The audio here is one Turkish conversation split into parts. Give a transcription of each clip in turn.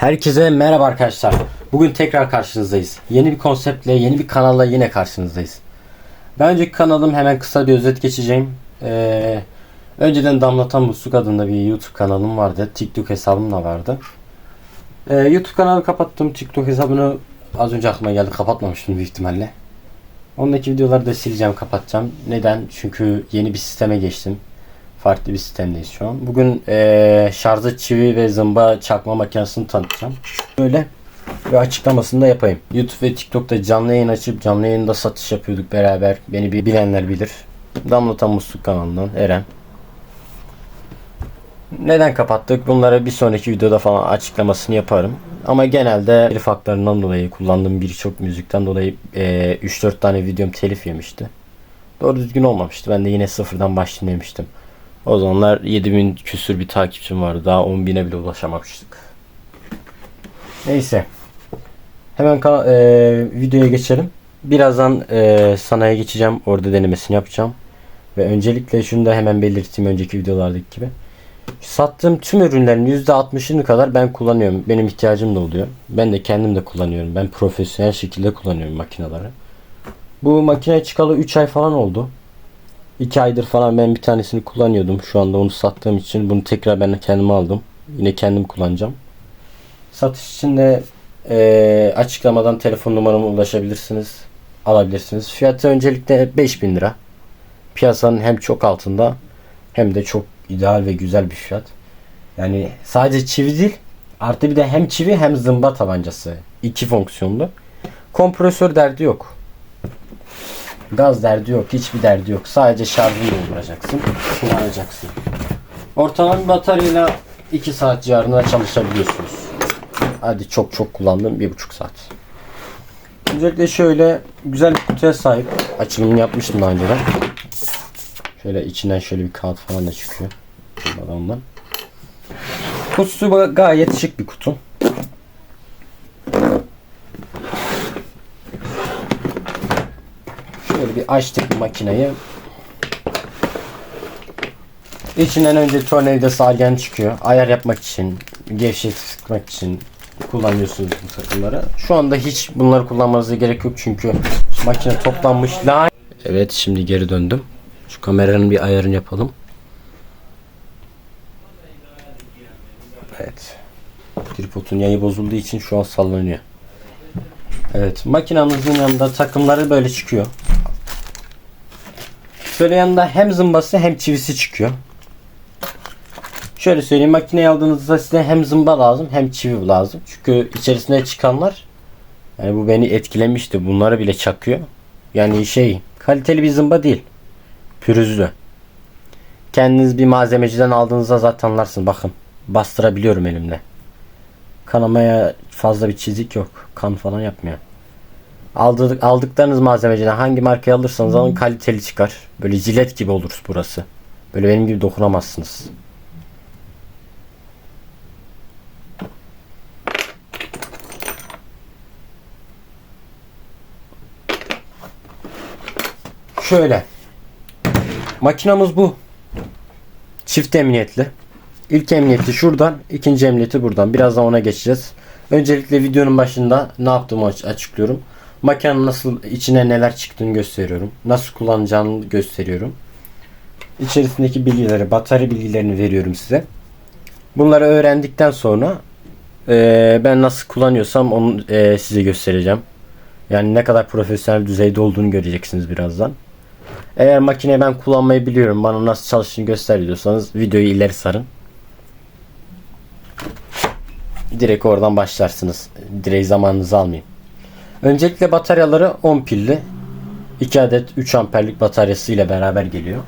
Herkese merhaba arkadaşlar. Bugün tekrar karşınızdayız. Yeni bir konseptle, yeni bir kanalla yine karşınızdayız. Daha önceki kanalım hemen kısa bir özet geçeceğim. Ee, önceden Damlatan Musluk adında bir YouTube kanalım vardı. TikTok hesabım da vardı. Ee, YouTube kanalı kapattım. TikTok hesabını az önce aklıma geldi. Kapatmamıştım büyük ihtimalle. Ondaki videoları da sileceğim, kapatacağım. Neden? Çünkü yeni bir sisteme geçtim. Farklı bir sistemdeyiz şu an. Bugün eee şarjı çivi ve zımba çakma makinesini tanıtacağım. Böyle ve açıklamasını da yapayım. YouTube ve TikTok'ta canlı yayın açıp canlı yayında satış yapıyorduk beraber. Beni bir bilenler bilir. Damlatan Musluk kanalından Eren. Neden kapattık? Bunları bir sonraki videoda falan açıklamasını yaparım. Ama genelde telif haklarından dolayı kullandığım birçok müzikten dolayı eee 3-4 tane videom telif yemişti. Doğru düzgün olmamıştı. Ben de yine sıfırdan başlayayım demiştim. O zamanlar 7000 küsür bir takipçim vardı. Daha 10.000'e bile ulaşamamıştık. Neyse. Hemen e, videoya geçelim. Birazdan e, sanayiye geçeceğim. Orada denemesini yapacağım. Ve öncelikle şunu da hemen belirteyim önceki videolardaki gibi. Sattığım tüm ürünlerin %60'ını kadar ben kullanıyorum. Benim ihtiyacım da oluyor. Ben de kendim de kullanıyorum. Ben profesyonel şekilde kullanıyorum makineleri. Bu makine çıkalı 3 ay falan oldu. 2 aydır falan ben bir tanesini kullanıyordum. Şu anda onu sattığım için bunu tekrar ben kendime aldım. Yine kendim kullanacağım. Satış için de eee, açıklamadan telefon numarama ulaşabilirsiniz. Alabilirsiniz. Fiyatı öncelikle 5000 lira. Piyasanın hem çok altında hem de çok ideal ve güzel bir fiyat. Yani sadece çivi değil artı bir de hem çivi hem zımba tabancası. iki fonksiyonlu. Kompresör derdi yok. Gaz derdi yok. Hiçbir derdi yok. Sadece şarjını dolduracaksın. Kullanacaksın. Ortalama bir bataryayla 2 saat civarında çalışabiliyorsunuz. Hadi çok çok kullandım. 1,5 saat. Öncelikle şöyle güzel bir kutuya sahip. Açılımını yapmıştım daha önceden. Şöyle içinden şöyle bir kağıt falan da çıkıyor. Ondan. Kutusu gayet şık bir kutu. Şöyle bir açtık makineyi. İçinden önce tornavida salgen çıkıyor. Ayar yapmak için, gevşetmek için kullanıyorsunuz bu takımları. Şu anda hiç bunları kullanmanıza gerek yok çünkü makine toplanmış. Evet şimdi geri döndüm. Şu kameranın bir ayarını yapalım. Evet. Tripodun yayı bozulduğu için şu an sallanıyor. Evet makinamızın yanında takımları böyle çıkıyor. Şöyle yanında hem zımbası hem çivisi çıkıyor. Şöyle söyleyeyim makineyi aldığınızda size hem zımba lazım hem çivi lazım. Çünkü içerisinde çıkanlar yani bu beni etkilemişti. Bunları bile çakıyor. Yani şey kaliteli bir zımba değil. Pürüzlü. Kendiniz bir malzemeciden aldığınızda zaten anlarsın. Bakın bastırabiliyorum elimle. Kanamaya fazla bir çizik yok. Kan falan yapmıyor. Aldık, aldıklarınız malzemeciden hangi markayı alırsanız alın kaliteli çıkar. Böyle jilet gibi olur burası. Böyle benim gibi dokunamazsınız. Şöyle. Makinamız bu. Çift emniyetli. İlk emniyeti şuradan, ikinci emniyeti buradan. Birazdan ona geçeceğiz. Öncelikle videonun başında ne yaptığımı aç- açıklıyorum. Makinenin nasıl içine neler çıktığını gösteriyorum. Nasıl kullanacağını gösteriyorum. İçerisindeki bilgileri, batarya bilgilerini veriyorum size. Bunları öğrendikten sonra eee, ben nasıl kullanıyorsam onu eee, size göstereceğim. Yani ne kadar profesyonel düzeyde olduğunu göreceksiniz birazdan. Eğer makine ben kullanmayı biliyorum, bana nasıl çalıştığını göster diyorsanız videoyu ileri sarın. Direkt oradan başlarsınız. Direkt zamanınızı almayın. Öncelikle bataryaları 10 pilli. 2 adet 3 amperlik bataryası ile beraber geliyor.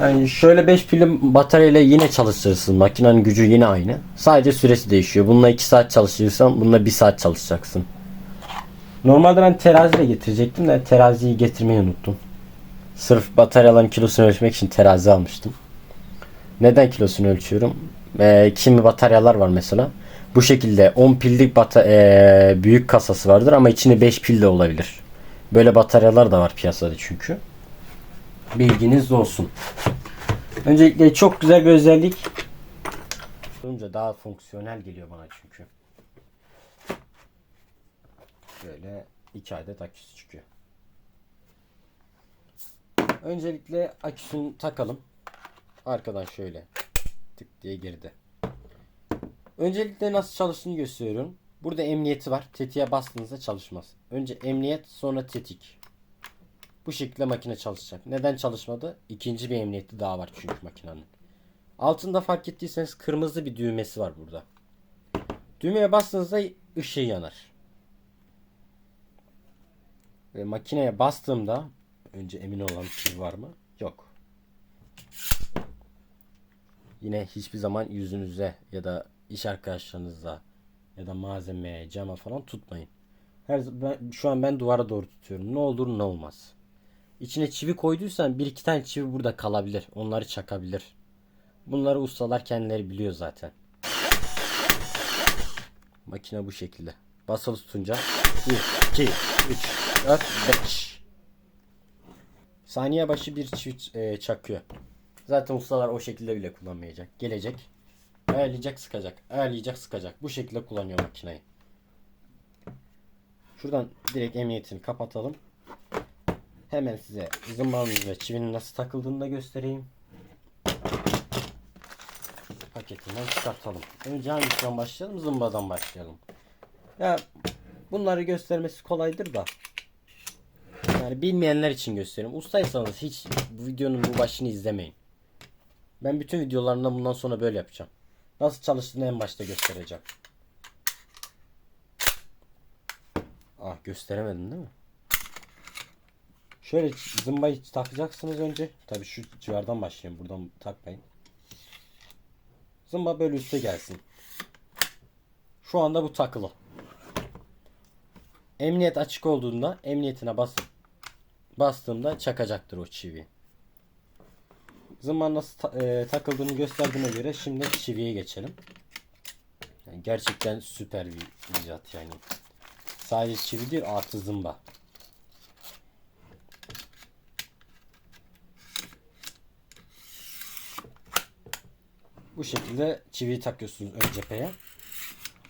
Yani şöyle 5 pilli bataryayla yine çalıştırırsın. Makinenin gücü yine aynı. Sadece süresi değişiyor. Bununla 2 saat çalıştırırsan bununla 1 saat çalışacaksın. Normalde ben teraziyle getirecektim de teraziyi getirmeyi unuttum. Sırf bataryaların kilosunu ölçmek için terazi almıştım. Neden kilosunu ölçüyorum? Ee, kimi bataryalar var mesela. Bu şekilde 10 pillik bata ee, büyük kasası vardır ama içinde 5 pil de olabilir. Böyle bataryalar da var piyasada çünkü. Bilginiz olsun. Öncelikle çok güzel bir özellik. kurunca daha fonksiyonel geliyor bana çünkü. Şöyle iki adet aküsü çıkıyor. Öncelikle aküsünü takalım. Arkadan şöyle tık diye girdi. Öncelikle nasıl çalıştığını gösteriyorum. Burada emniyeti var. Tetiğe bastığınızda çalışmaz. Önce emniyet sonra tetik. Bu şekilde makine çalışacak. Neden çalışmadı? İkinci bir emniyeti daha var çünkü makinenin. Altında fark ettiyseniz kırmızı bir düğmesi var burada. Düğmeye bastığınızda ışığı yanar. Ve makineye bastığımda önce emin olan çivi var mı? Yok. Yine hiçbir zaman yüzünüze ya da iş arkadaşlarınızla ya da malzemeye, cama falan tutmayın. Her ben, şu an ben duvara doğru tutuyorum. Ne olur ne olmaz. İçine çivi koyduysan bir iki tane çivi burada kalabilir. Onları çakabilir. Bunları ustalar kendileri biliyor zaten. Makine bu şekilde. Basılı tutunca 1, 2, 3, 4, 5. Saniye başı bir çivi e, çakıyor. Zaten ustalar o şekilde bile kullanmayacak. Gelecek. Ayarlayacak sıkacak. Ayarlayacak sıkacak. Bu şekilde kullanıyor makineyi. Şuradan direkt emniyetini kapatalım. Hemen size zımbanın ve çivinin nasıl takıldığını da göstereyim. Paketinden çıkartalım. Önce hangisinden başlayalım? Zımbadan başlayalım. Ya bunları göstermesi kolaydır da. Yani bilmeyenler için göstereyim. Ustaysanız hiç bu videonun bu başını izlemeyin. Ben bütün videolarımda bundan sonra böyle yapacağım. Nasıl çalıştığını en başta göstereceğim. Ah gösteremedim değil mi? Şöyle zımbayı takacaksınız önce. Tabii şu civardan başlayayım. Buradan takmayın. Zımba böyle üste gelsin. Şu anda bu takılı. Emniyet açık olduğunda emniyetine basın. Bastığımda çakacaktır o çivi. Zımba nasıl ta- e, takıldığını gösterdiğine göre şimdi çiviye geçelim. Yani gerçekten süper bir icat yani. Sadece çivi değil artı zımba. Bu şekilde çiviyi takıyorsunuz ön cepheye.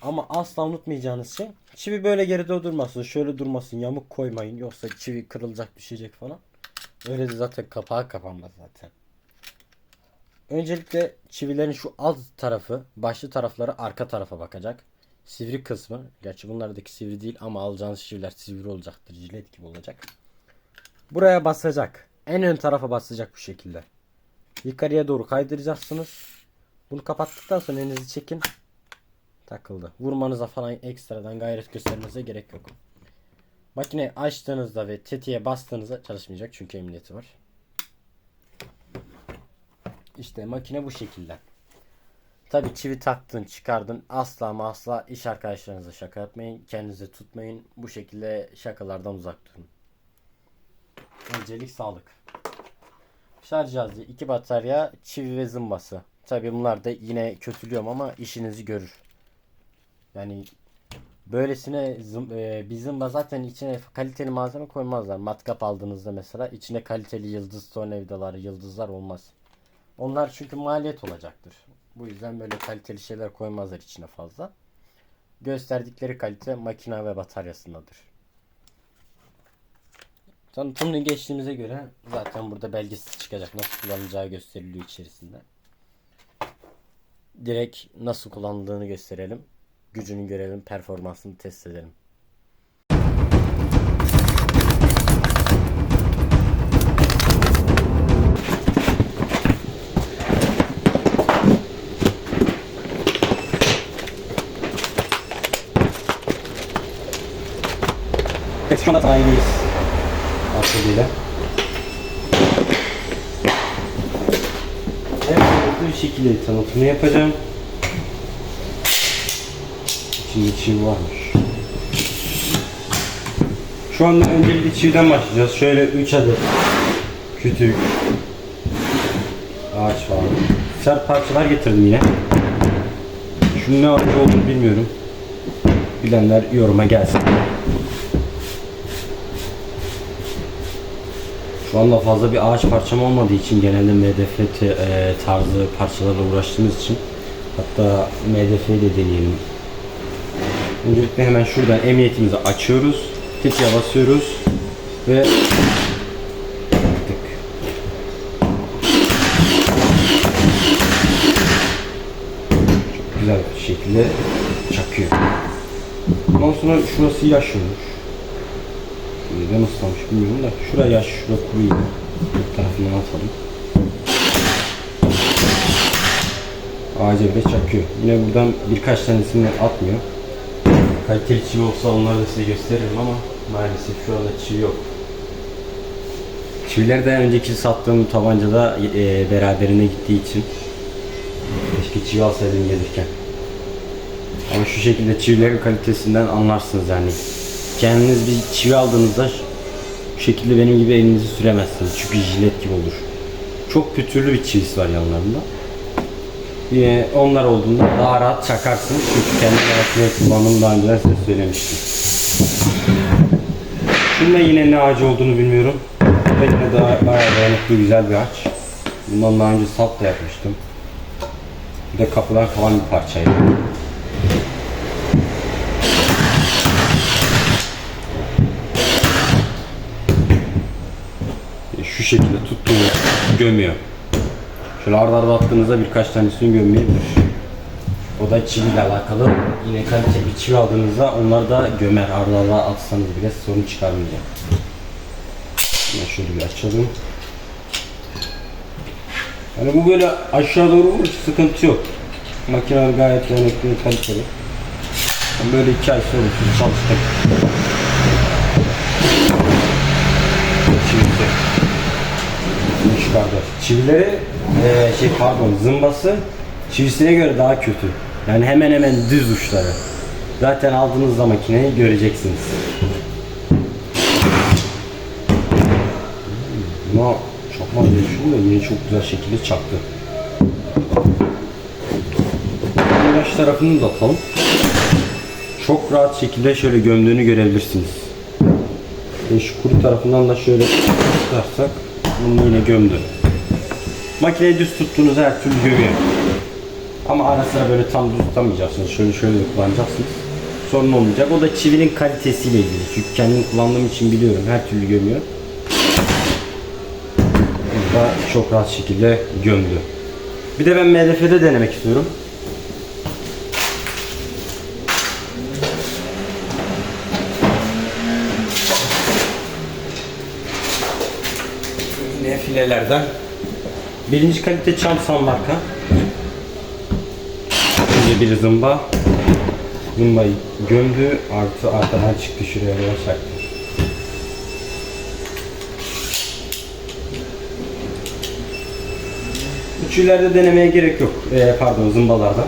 Ama asla unutmayacağınız şey çivi böyle geride durmasın. Şöyle durmasın. Yamuk koymayın. Yoksa çivi kırılacak düşecek falan. Öyle de zaten kapağı kapanmaz zaten. Öncelikle çivilerin şu alt tarafı, başlı tarafları arka tarafa bakacak. Sivri kısmı, gerçi bunlardaki sivri değil ama alacağınız çiviler sivri olacaktır. Jilet gibi olacak. Buraya basacak. En ön tarafa basacak bu şekilde. Yukarıya doğru kaydıracaksınız. Bunu kapattıktan sonra elinizi çekin. Takıldı. Vurmanıza falan ekstradan gayret göstermenize gerek yok. Makineyi açtığınızda ve tetiğe bastığınızda çalışmayacak çünkü emniyeti var. İşte makine bu şekilde. Tabi çivi taktın çıkardın asla ama asla iş arkadaşlarınıza şaka yapmayın. Kendinizi tutmayın. Bu şekilde şakalardan uzak durun. Öncelik sağlık. Şarj cihazı, iki batarya, çivi ve zımbası. Tabi bunlar da yine kötülüyorum ama işinizi görür. Yani böylesine zım, e, bir zımba zaten içine kaliteli malzeme koymazlar. Matkap aldığınızda mesela içine kaliteli yıldız tornavidalar, yıldızlar olmaz. Onlar çünkü maliyet olacaktır. Bu yüzden böyle kaliteli şeyler koymazlar içine fazla. Gösterdikleri kalite makine ve bataryasındadır. Tanıtımını geçtiğimize göre zaten burada belgesi çıkacak. Nasıl kullanılacağı gösteriliyor içerisinde. Direkt nasıl kullanıldığını gösterelim. Gücünü görelim, performansını test edelim. Anda sanayindeyiz. Aslıyla. Evet, bu şekilde tanıtımı yapacağım. İçinde çivi varmış. Şu anda öncelikle çividen başlayacağız. Şöyle 3 adet kütük ağaç var. Sert parçalar getirdim yine. Şunun ne ağacı olduğunu bilmiyorum. Bilenler yoruma gelsin. Şu fazla bir ağaç parçam olmadığı için genelde MDF e, tarzı parçalarla uğraştığımız için Hatta MDF'yi de deneyelim. Öncelikle hemen şuradan emniyetimizi açıyoruz. Tetiğe basıyoruz. Ve. Çok güzel bir şekilde çakıyor. Ondan sonra şurası yaş olmuş. Ben ıslamış bilmiyorum da şuraya yaş, şura kuruydu. Bir tarafından atalım. Ağaca bile çakıyor. Yine buradan birkaç tanesini atmıyor. Kaliteli çivi olsa onları da size gösteririm ama maalesef şu anda çivi yok. Çiviler de önceki sattığım tabancada e, beraberine gittiği için keşke çivi alsaydım gelirken. Ama şu şekilde çivilerin kalitesinden anlarsınız yani. Kendiniz bir çivi aldığınızda şu şekilde benim gibi elinizi süremezsiniz. Çünkü jilet gibi olur. Çok pütürlü bir çivisi var yanlarında. Yine onlar olduğunda daha rahat çakarsınız. Çünkü kendi makineye kullandığımı daha önceden size söylemiştim. Şunda yine ne ağacı olduğunu bilmiyorum. Ve yine daha bayağı dayanıklı güzel bir ağaç. Bundan daha önce sap da yapmıştım. Bir de kapıdan kalan bir parçaydı. E, Şu şekilde tuttuğunu gömüyor. Şöyle arda arda attığınızda birkaç tanesini gömmeyebilir. O da çiviyle alakalı. Yine kaliteli bir çivi aldığınızda onlar da gömer. Arda arda atsanız bile sorun çıkarmayacak. Hemen şöyle bir açalım. Yani bu böyle aşağı doğru vurur sıkıntı yok. Makineler gayet dayanıklı kaliteli. Böyle iki ay sonra çalıştık. Çivisi. Çivileri eee, şey pardon zımbası çivisine göre daha kötü. Yani hemen hemen düz uçları. Zaten aldığınızda makineyi göreceksiniz. Ama çakma diye düşündüm yine çok güzel şekilde çaktı. Yaş tarafını da atalım. Çok rahat şekilde şöyle gömdüğünü görebilirsiniz. Ve şu kuru tarafından da şöyle tutarsak bunu yine gömdü. Makineyi düz tuttuğunuz her türlü gömüyor. Ama ara sıra böyle tam düz tutamayacaksınız. Şöyle şöyle kullanacaksınız. Sorun olmayacak. O da çivinin kalitesiyle ilgili. Çünkü kendim kullandığım için biliyorum. Her türlü gömüyor. Burada çok rahat şekilde gömdü. Bir de ben MDF'de denemek istiyorum. Yine filelerden. Birinci kalite Çamsan marka. Önce bir zımba. Zımbayı gömdü. Artı arkadan çıktı şuraya doğru çaktı. Üçlülerde denemeye gerek yok. Ee, pardon zımbalarda.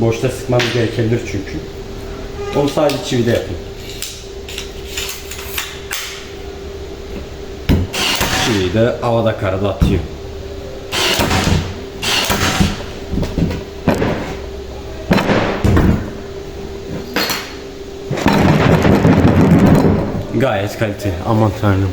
Boşta sıkmanız gerekebilir çünkü. Onu sadece çivide yapın. Çiviyi de havada karada atıyor. Gayet kaliteli. Aman tanrım.